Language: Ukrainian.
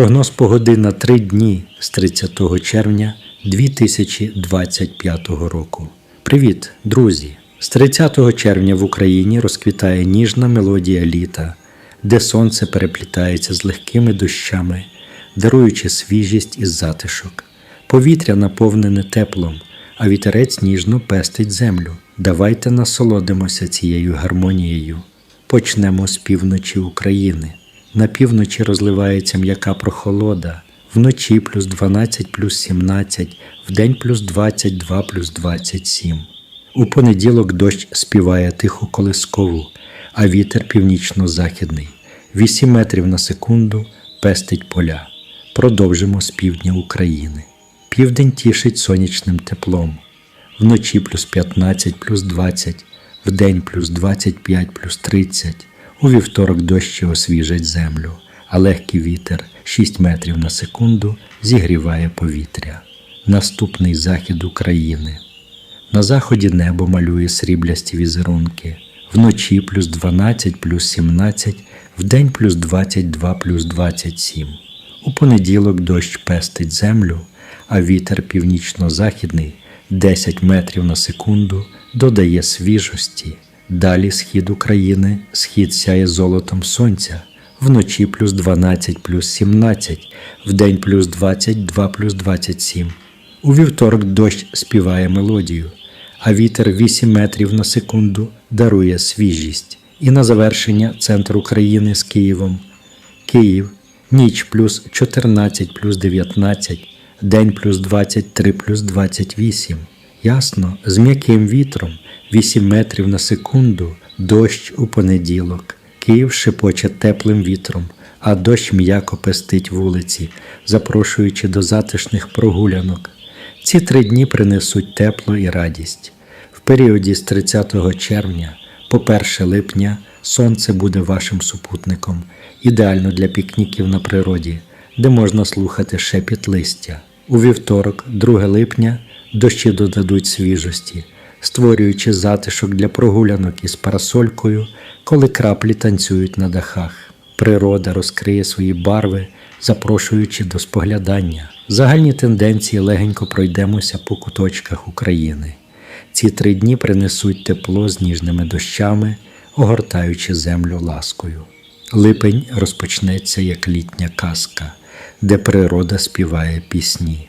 Прогноз погоди на три дні з 30 червня 2025 року. Привіт, друзі! З 30 червня в Україні розквітає ніжна мелодія літа, де сонце переплітається з легкими дощами, даруючи свіжість і затишок. Повітря наповнене теплом, а вітерець ніжно пестить землю. Давайте насолодимося цією гармонією. Почнемо з півночі України. На півночі розливається м'яка прохолода, вночі плюс 12 плюс 17, вдень плюс 22 плюс 27. У понеділок дощ співає тиху колискову, а вітер північно-західний. 8 метрів на секунду пестить поля. Продовжимо з півдня України. Південь тішить сонячним теплом. Вночі плюс 15 плюс 20, вдень плюс 25 плюс 30. У вівторок дощі освіжать землю, а легкий вітер 6 метрів на секунду зігріває повітря. Наступний захід України. На заході небо малює сріблясті візерунки. Вночі плюс 12 плюс 17, вдень плюс 22 плюс 27. У понеділок дощ пестить землю, а вітер північно-західний 10 метрів на секунду додає свіжості. Далі схід України, схід сяє золотом сонця, вночі плюс 12 плюс 17, вдень плюс 22 плюс 27. У вівторок дощ співає мелодію, а вітер 8 метрів на секунду дарує свіжість. І на завершення центр України з Києвом. Київ, ніч плюс 14 плюс 19, день плюс 23 плюс 28. Ясно, з м'яким вітром 8 метрів на секунду, дощ у понеділок. Київ шепоче теплим вітром, а дощ м'яко пестить вулиці, запрошуючи до затишних прогулянок. Ці три дні принесуть тепло і радість. В періоді з 30 червня по 1 липня сонце буде вашим супутником, ідеально для пікніків на природі, де можна слухати шепіт листя. У вівторок, 2 липня, дощі додадуть свіжості, створюючи затишок для прогулянок із парасолькою, коли краплі танцюють на дахах. Природа розкриє свої барви, запрошуючи до споглядання. Загальні тенденції легенько пройдемося по куточках України. Ці три дні принесуть тепло з ніжними дощами, огортаючи землю ласкою. Липень розпочнеться як літня казка, де природа співає пісні.